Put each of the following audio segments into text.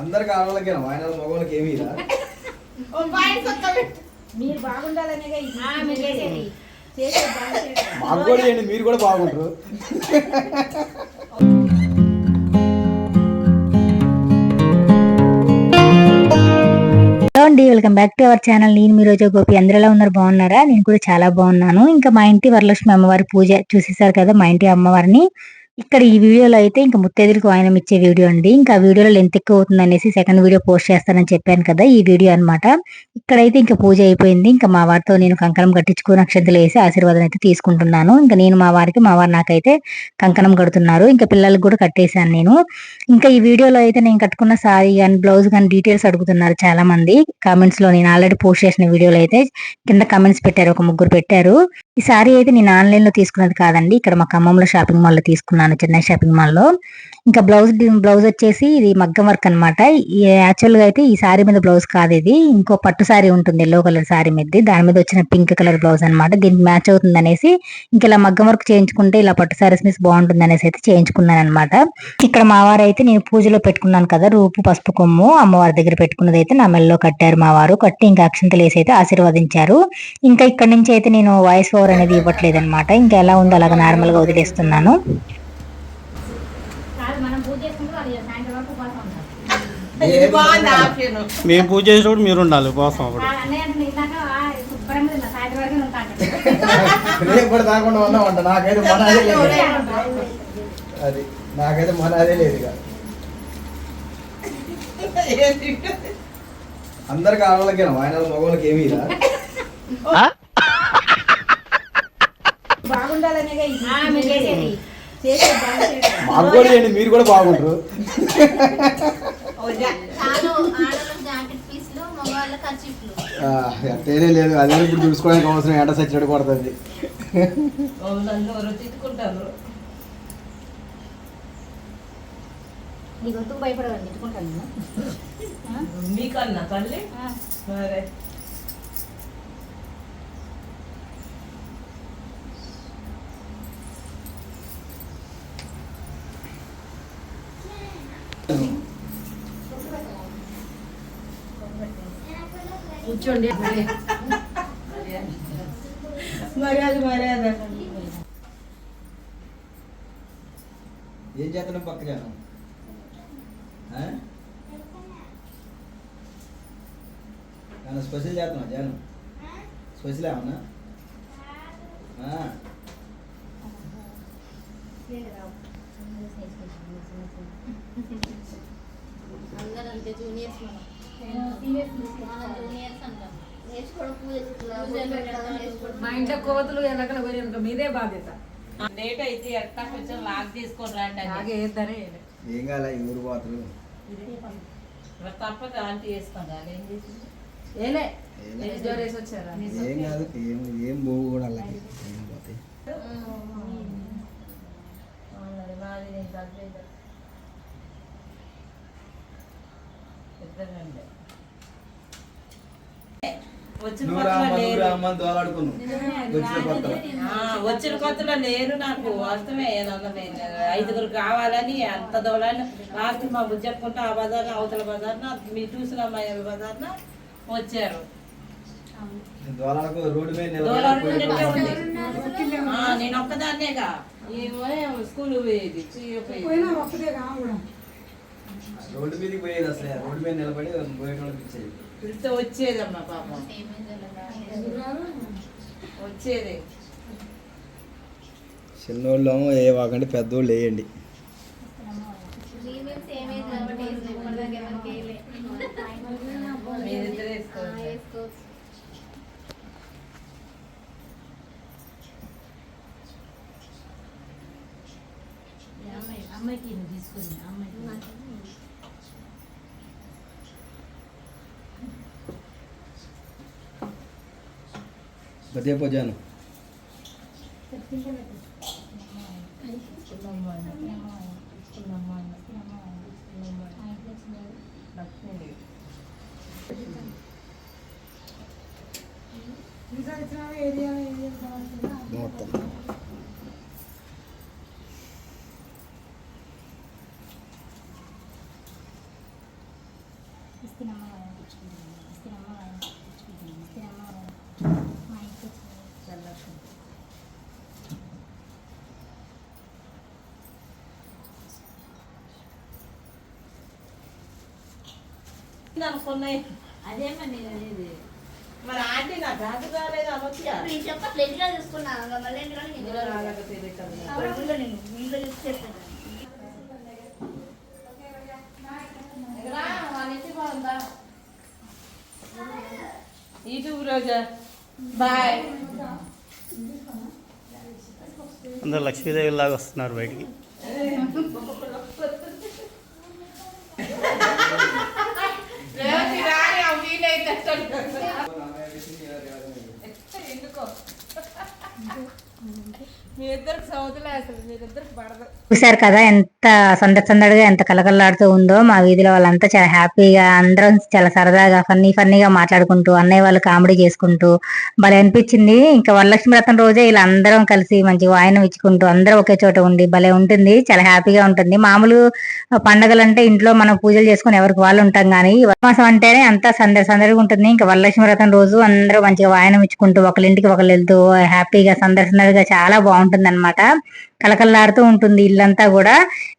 అందరికి ఆడవాళ్ళకేనా? ఆయన మగవాళ్ళకి ఏమీ మీరు బాగుండేది. మాకు కూడా చేయండి మీరు కూడా బాగుంటారు హలో అండి welcome back to our channel. నేను మీ రోజు గోపి. అందరూ ఎలా ఉన్నారు? బాగున్నారా? నేను కూడా చాలా బాగున్నాను. ఇంకా మా ఇంటి వరలక్ష్మి అమ్మవారి పూజ చూసేసారు కదా మా ఇంటి అమ్మవారిని. ఇక్కడ ఈ వీడియోలో అయితే ఇంకా ముత్తైదులకు వాయనం ఇచ్చే వీడియో అండి. ఇంకా వీడియోలో లెంత్ ఎక్కువ అవుతుంది అనేసి సెకండ్ వీడియో పోస్ట్ చేస్తానని చెప్పాను కదా ఈ వీడియో అన్నమాట. ఇక్కడైతే ఇంకా పూజ అయిపోయింది. ఇంకా మా వారితో నేను కంకణం కట్టించుకుని నక్షత్రాలు వేసి ఆశీర్వాదం అయితే తీసుకుంటున్నాను. ఇంకా నేను మా వారికి మా వారు నాకైతే కంకణం కడుతున్నారు. ఇంకా పిల్లలకు కూడా కట్టేశాను నేను. ఇంకా ఈ వీడియోలో అయితే నేను కట్టుకున్న సారీ కానీ బ్లౌజ్ కానీ డీటెయిల్స్ అడుగుతున్నారు చాలా మంది కామెంట్స్లో నేను ఆల్రెడీ పోస్ట్ చేసిన వీడియోలో అయితే కింద కామెంట్స్ పెట్టారు. ఒక ముగ్గురు పెట్టారు. ఈ సారీ అయితే నేను ఆన్లైన్లో తీసుకున్నది కాదండి. ఇక్కడ మా ఖమ్మంలో షాపింగ్ మాల్లో తీసుకున్నాను. చెన్నై షాపింగ్ మాల్లో ఇంకా బ్లౌజ్ బ్లౌజ్ వచ్చేసి ఇది మగ్గం వర్క్ అనమాట యాక్చువల్గా అయితే ఈ శారీ మీద బ్లౌజ్ కాదు ఇది. ఇంకో పట్టు సారీ ఉంటుంది ఎల్లో కలర్ శారీ మీద. దాని మీద వచ్చిన పింక్ కలర్ బ్లౌజ్ అన్నమాట. దీనికి మ్యాచ్ అవుతుంది అనేసి ఇంకా ఇలా మగ్గం వర్క్ చేయించుకుంటే ఇలా పట్టు సారీస్ మీద బాగుంటుంది అనేసి అయితే చేయించుకున్నాను అనమాట ఇక్కడ మా వారు అయితే నేను పూజలో పెట్టుకున్నాను కదా రూపు పసుపు కొమ్ము అమ్మవారి దగ్గర పెట్టుకున్నది అయితే నా మెల్లో కట్టారు మా వారు. కట్టి ఇంకా అక్షంతలు వేసి అయితే ఆశీర్వదించారు. ఇంకా ఇక్కడ నుంచి అయితే నేను వాయిస్ ఓవర్ అనేది ఇవ్వట్లేదు అనమాట ఇంకా ఎలా ఉందో అలాగ నార్మల్గా వదిలేస్తున్నాను కాదు మనం పూజ చేసుకుంటే వాళ్ళు సాయంత్రం వరకు ఉపవాసం ఉంటారు ఇది బాగుంది ఆప్షన్ మేము పూజ చేసేటప్పుడు మీరు ఉండాలి కోసం అప్పుడు. కాదు, అన్నయ్య అంటే ఇందాక ఆ, శుభ్రంగా తిన్నా సాయంత్రం వరకు ఉంటాను. రేపు కూడా తాకుండా ఉన్నామంట నాకైతే మన అదే లేదు. అది నాకైతే మన అదే లేదు ఇక. అందరికి ఆడవాళ్ళకేనా? ఆయన మగవాళ్ళకి ఏమీ రా మాకు కూడా చేయండి మీరు కూడా బాగుంటారు అంతేనే లేదు అదే ఇప్పుడు చూసుకోవడానికి అవసరం ఎండ సచ్చినట్టు పడుతుంది వాళ్ళందరూ ఎవరో తిట్టుకుంటారు. నీ గొంతుకు భయపడదని తిట్టుకుంటాను నేను. ఆ? మీకన్నా తల్లి? కూర్చోండి మరి అది మరి అది ఏం చేస్తున్నాం పక్క జనం ఏమన్నా స్పెషల్ చేస్తున్నా జనం స్పెషల్ ఏమన్నా ఆ, అందరూ అంతే జూనియర్స్ మనం జూనియర్స్ అంటాం. మా ఇంట్లో కోతులు ఎలకలు పోయి ఇంకా మీదే బాధ్యత. లేట్ అయితే ఎట్టా కొంచెం లాగ్ తీసుకొని రండి. అలాగే ఏం కాలే ఊరు తప్పక ఆంటీ వేస్తాం కానీ ఏం చేసింది ఏలే. ఏం కాదు ఏం ఏం పోవు కూడా అలాగే. ఏం పోతాయి అవునండి, నాది నేను కలిపేదా పెద్దగండి వచ్చిన కొత్తలో లేరు. నాకు వాస్తవమే ఐదుగురు కావాలని అంత దూరాన్ని లాస్ట్ మా బుజ్జెప్పుకుంటే ఆ బజార్న అవతల బజార్న మీ చూసిన అమ్మాయి బజార్న వచ్చారు. నేను ఒక్కదాన్నేగా. ఏమో స్కూల్ పోయేది. రోడ్డు మీదకి పోయేది అసలు. రోడ్డు మీద నిలబడి పోయేటోళ్ళకి ఇచ్చేది. పిలిస్తే వచ్చేదమ్మా పాపం. వచ్చేది. చిన్నోళ్ళు ఏ వాకండి పెద్దోళ్ళు వేయండి జూనియర్స్ ఏమేది కాబట్టి వేసి ఇప్పటిదాకా ఎవరికి వేయలే. మీరిద్దరు ఆ, వేసుకోవచ్చు వేసుకోవచ్చు అమ్మాయికి తీసుకుని అమ్మాయికి కొద్దిగా పోజాను మొత్తం ఇస్తినమ్మ వాయినం పుచ్చుకుంటాను ఇస్తినమ్మ వాయినం పుచ్చుకుంటాను ఇస్తినమ్మ వాయినం మా ఇంటికి వచ్చి అనుకున్నాయి అదేమండి అనేది మరి ఆంటీ నా బ్యాగ్ రాలేదు అనొచ్చా నేను చెప్పట్లేదు ఇంట్లో తీసుకున్నాను మళ్ళీ నేను ఇంట్లో చూసి చెప్పాను రోజా. బాయ్ అందరు లక్ష్మీదేవి లాగా వస్తున్నారు బయటికి. ఎందుకో? చూసారు కదా ఎంత సందడి సందడిగా ఎంత కలకల్లాడుతూ ఉందో మా వీధిలో వాళ్ళంతా చాలా హ్యాపీగా అందరం చాలా సరదాగా ఫన్నీ ఫన్నీగా మాట్లాడుకుంటూ అన్నయ్య వాళ్ళు కామెడీ చేసుకుంటూ భలే అనిపించింది. ఇంకా వరలక్ష్మి వ్రతం రోజే ఇలా అందరం కలిసి మంచి వాయనం ఇచ్చుకుంటూ అందరూ ఒకే చోట ఉండి భలే ఉంటుంది. చాలా హ్యాపీగా ఉంటుంది. మామూలు పండగలు అంటే ఇంట్లో మనం పూజలు చేసుకుని ఎవరికి వాళ్ళు ఉంటాం కానీ మాసం అంటేనే అంతా సందడి సందడిగా ఉంటుంది. ఇంకా వరలక్ష్మి వ్రతం రోజు అందరూ మంచిగా వాయనం ఇచ్చుకుంటూ ఒకళ్ళింటికి ఒకళ్ళు వెళ్తూ హ్యాపీగా సందడి సందడిగా చాలా బాగుంటుంది అనమాట కలకల్లాడుతూ ఉంటుంది ఇల్లంతా కూడా.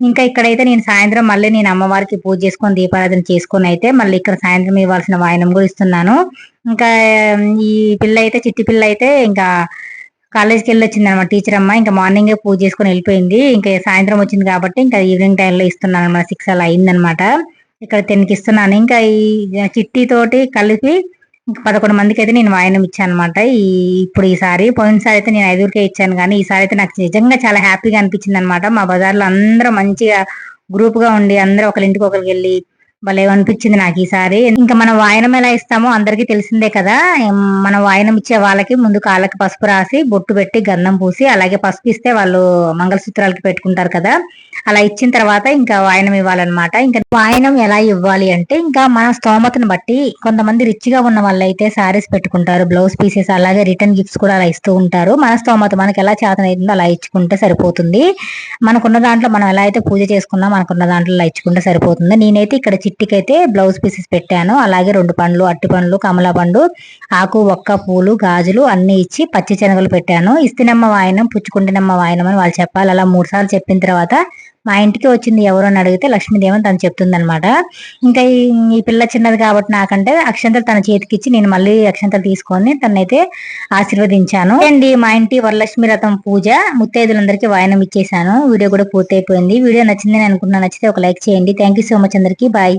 ఇంకా ఇక్కడైతే నేను సాయంత్రం మళ్ళీ నేను అమ్మవారికి పూజ చేసుకొని దీపారాధన చేసుకొని అయితే మళ్ళీ ఇక్కడ సాయంత్రం ఇవ్వాల్సిన వాయనం కూడా ఇస్తున్నాను. ఇంకా ఈ పిల్ల అయితే చిట్టి పిల్ల అయితే ఇంకా కాలేజ్కి వెళ్ళి వచ్చింది అనమాట టీచర్ అమ్మ. ఇంకా మార్నింగే పూజ చేసుకొని వెళ్ళిపోయింది. ఇంకా సాయంత్రం వచ్చింది కాబట్టి ఇంకా ఈవినింగ్ టైంలో ఇస్తున్నాను అనమాట సిక్స్ అలా అయిందనమాట ఇక్కడ టెన్కి ఇస్తున్నాను ఇంకా ఈ చిట్టి తోటి కలిపి పదకొండు మందికి అయితే నేను వాయనం ఇచ్చాను అనమాట ఈ ఇప్పుడు ఈసారి పోయినసారి అయితే నేను ఐదుగురికే ఇచ్చాను కానీ ఈసారి అయితే నాకు నిజంగా చాలా హ్యాపీగా అనిపించింది అనమాట మా బజార్లో అందరూ మంచిగా గ్రూప్గా ఉండి అందరూ ఒకరింటికి ఒకరికి వెళ్ళి భలే అనిపించింది నాకు ఈసారి. ఇంకా మనం వాయనం ఎలా ఇస్తామో అందరికీ తెలిసిందే కదా. మనం వాయనం ఇచ్చే వాళ్ళకి ముందు కాళ్ళకి పసుపు రాసి బొట్టు పెట్టి గంధం పూసి అలాగే పసుపు ఇస్తే వాళ్ళు మంగళసూత్రాలకి పెట్టుకుంటారు కదా. అలా ఇచ్చిన తర్వాత ఇంకా వాయనం ఇవ్వాలన్నమాట. ఇంకా వాయనం ఎలా ఇవ్వాలి అంటే ఇంకా మన స్తోమతను బట్టి కొంతమంది రిచ్గా ఉన్న వాళ్ళైతే సారీస్ పెట్టుకుంటారు బ్లౌజ్ పీసెస్ అలాగే రిటర్న్ గిఫ్ట్స్ కూడా అలా ఇస్తూ ఉంటారు. మన స్తోమత మనకి ఎలా చేతనైతుందో అలా ఇచ్చుకుంటే సరిపోతుంది. మనకున్న దాంట్లో మనం ఎలా అయితే పూజ చేసుకున్నా మనకున్న దాంట్లో అలా ఇచ్చుకుంటే సరిపోతుంది. నేనైతే ఇక్కడ చిట్టికైతే బ్లౌజ్ పీసెస్ పెట్టాను. అలాగే రెండు పండ్లు అట్టి పండ్లు కమలా పండు ఆకు ఒక్క పూలు గాజులు అన్ని ఇచ్చి పచ్చి శనగలు పెట్టాను. ఇస్తినమ్మ వాయనం పుచ్చుకుంటినమ్మ వాయనం అని వాళ్ళు చెప్పాలి. అలా మూడు సార్లు చెప్పిన తర్వాత మా ఇంటికి వచ్చింది ఎవరు అని అడిగితే లక్ష్మీదేవన్ తను చెప్తుందనమాట ఇంకా ఈ పిల్ల చిన్నది కాబట్టి నాకంటే అక్షంతలు తన చేతికి ఇచ్చి నేను మళ్ళీ అక్షంతలు తీసుకొని తనైతే ఆశీర్వదించాను. అండి మా ఇంటి వరలక్ష్మి రథం పూజ ముత్తైదులందరికీ వాయనం ఇచ్చేసాను వీడియో కూడా పూర్తయిపోయింది. వీడియో నచ్చిందని అనుకున్నా నచ్చితే ఒక లైక్ చేయండి. థ్యాంక్ యూ సో మచ్ అందరికీ. బాయ్